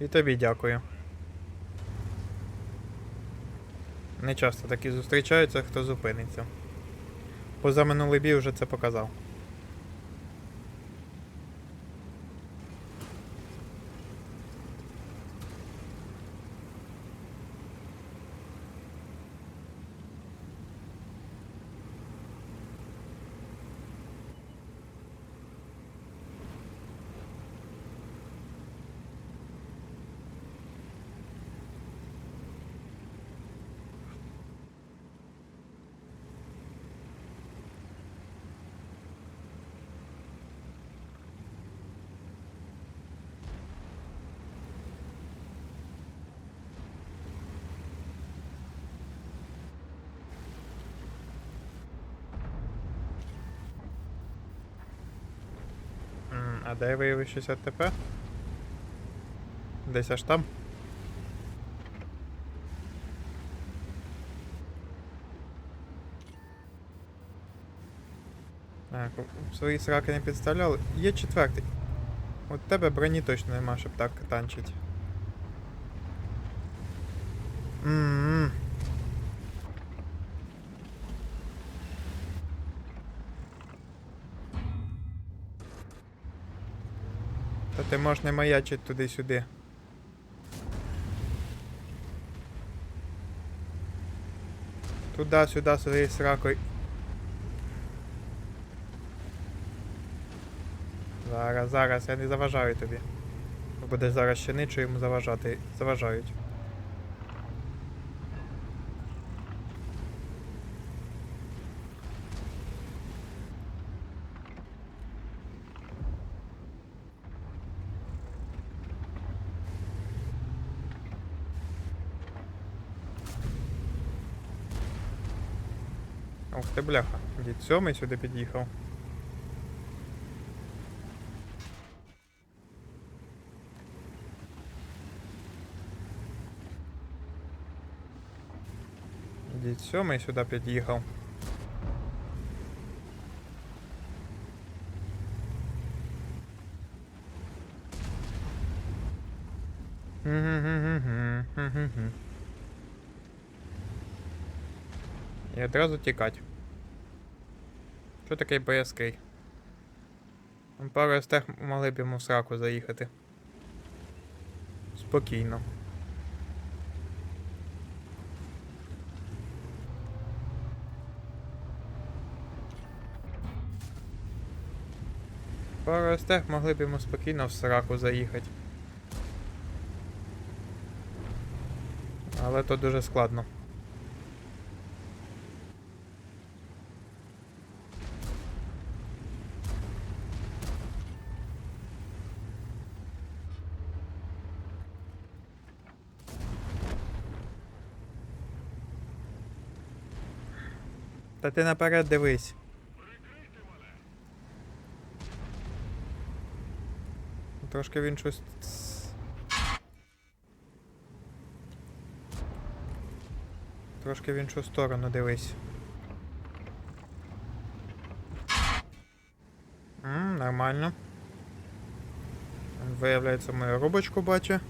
І тобі дякую. Не часто такі зустрічаються, хто зупиниться. Позаминулий бій вже це показав. М, А де виявив щось АТП? Десь аж там? Так, свої сраки не підставляли. Є четвертий. От тебе броні точно нема, щоб так танчить. Ммм. Та ти можеш не маячить туди-сюди. Туди-сюди своєю сракою. Зараз, зараз, я не заважаю тобі. Будеш Буде зараз ще нічого йому заважати. Заважають. Ух ти бляха. Дід сьомий сюди під'їхав. Дід сьомий сюди під'їхав. І одразу тікать. Що такий боязкий? Пару естех могли б йому в сраку заїхати. Спокійно. Пару естех могли б йому спокійно в сраку заїхати. Але то дуже складно. Та ти наперед дивись. Трошки він щось. Трошки в іншу сторону дивись. М, нормально. Виявляється, мою рубочку бачить.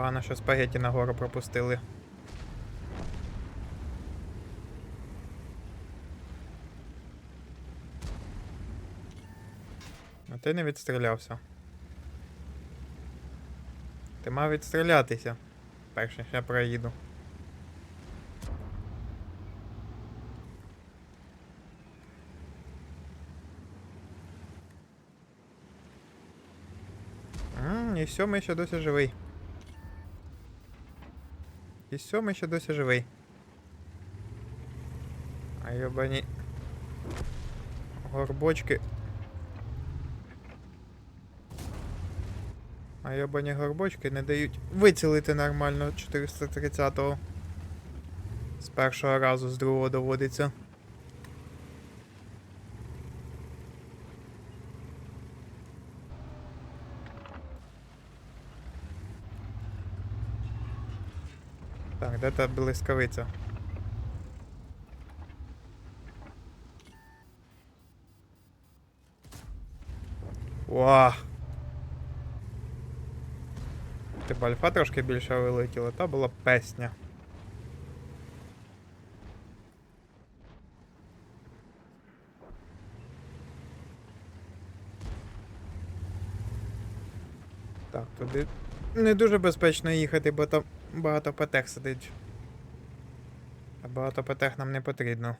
Погано, що спагеті нагору пропустили. А ти не відстрілявся. Ти мав відстрілятися. Перш ніж я проїду. І сьомий ще досі живий. І сьомий ще досі живий. А йобані горбочки. А йобані горбочки не дають вицілити нормально 430-го. З першого разу, з другого доводиться. Так, де та блискавиця? Уа! Типа альфа трошки більше вилетіла, та була песня. Так, туди не дуже безпечно їхати, бо там багато патех сидить. А багато патех нам не потрібно.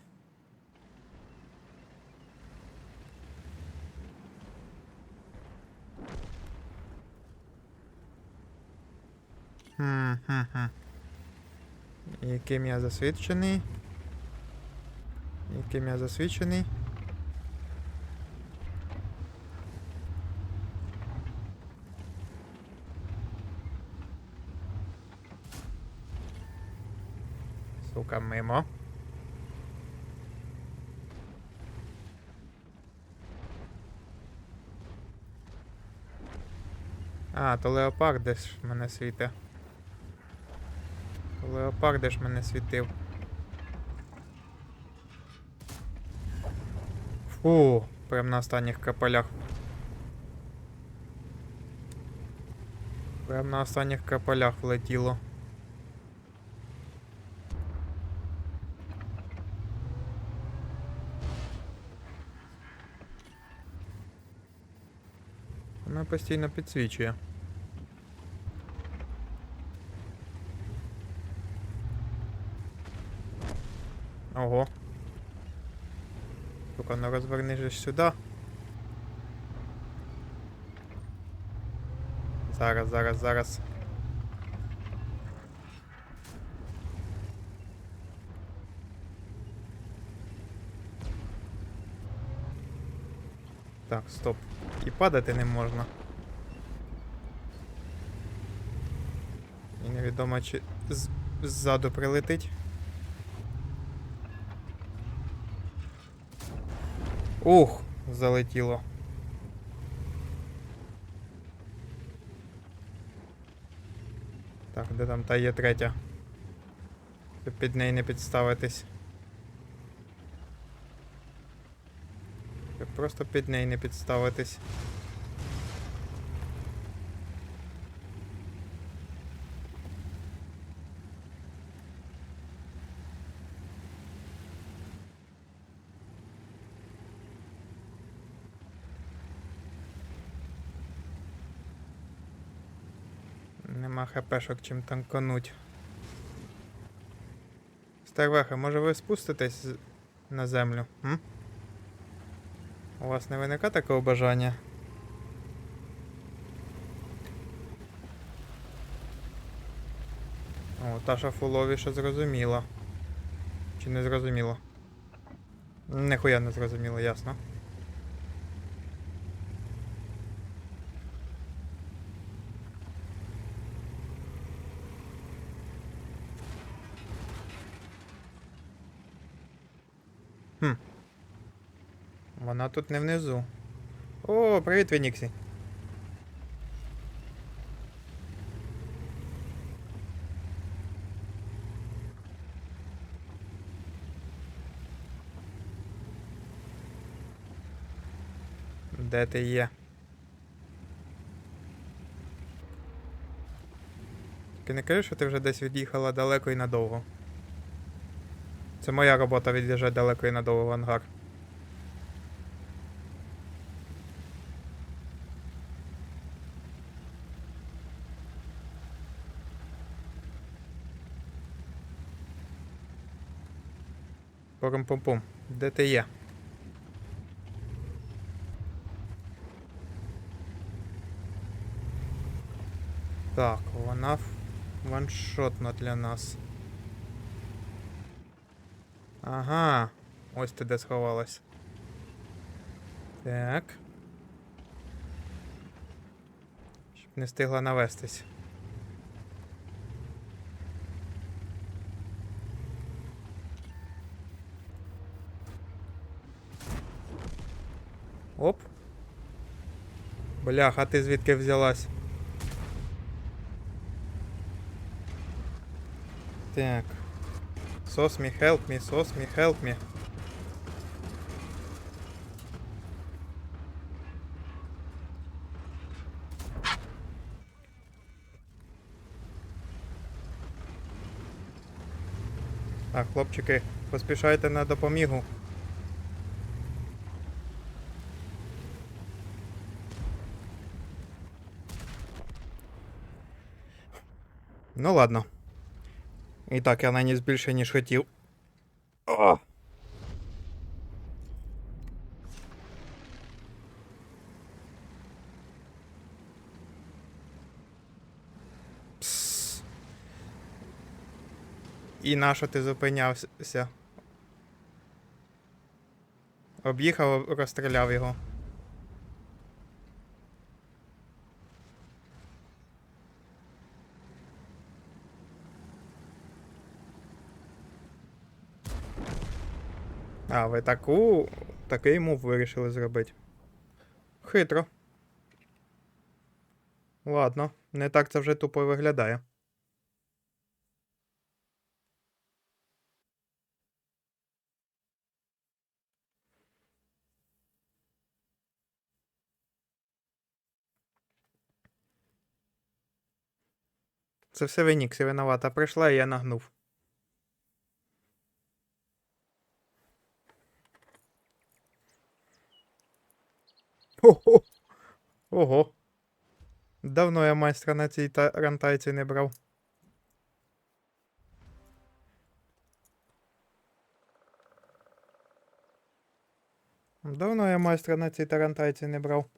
Хм-хм-хм. Яким я засвідчений? Яким я засвідчений? Сука, мимо. А, то леопард десь мене світе. Леопард де ж мене світив. Фу, прям на останніх капелях. Прям на останніх капелях влетіло. Постійно підсвічує. Ого. Сука, ну розверни же сюди. Зараз, зараз, зараз. Так, стоп. І падати не можна. Невідомо чи ззаду прилетить. Ух, залетіло. Так, де там та є третя? Щоб Під неї не підставитись. Щоб Просто під неї не підставитись. Нема хпшок чим танкануть. Стервеха, може ви спуститесь на землю? М? У вас не виникає такого бажання? О, Таша фуловіша зрозуміла. Чи не зрозуміла? Нихуя не зрозуміло, ясно. Хм. Вона тут не внизу. О, привіт, Вініксі. Де ти є? Тільки не кажи, що ти вже десь від'їхала далеко і надовго. Це моя робота від'їжджати далеко і надовго в ангар. Порум-пум-пум. Де ти є? Так, вона ваншотна для нас. Ага. Ось ти де сховалась. Так. Щоб не встигла навестись. Оп. Бляха, ти звідки взялась? Так. Sauce me, help me, sauce me, help me. Так, хлопчики, поспішайте на допомігу. Ну ладно. І так, я наніс більше, ніж хотів. О! Пс. І на що ти зупинявся? Об'їхав, розстріляв його. А, ви таку. такий мув вирішили зробити. Хитро. Ладно, не так це вже тупо виглядає. Це все Веніксі винувата. Прийшла і я нагнув. Ого. Ого. Давно я майстра на цій та- рантайці не брав. Давно я майстра на цій тарантайці не брав.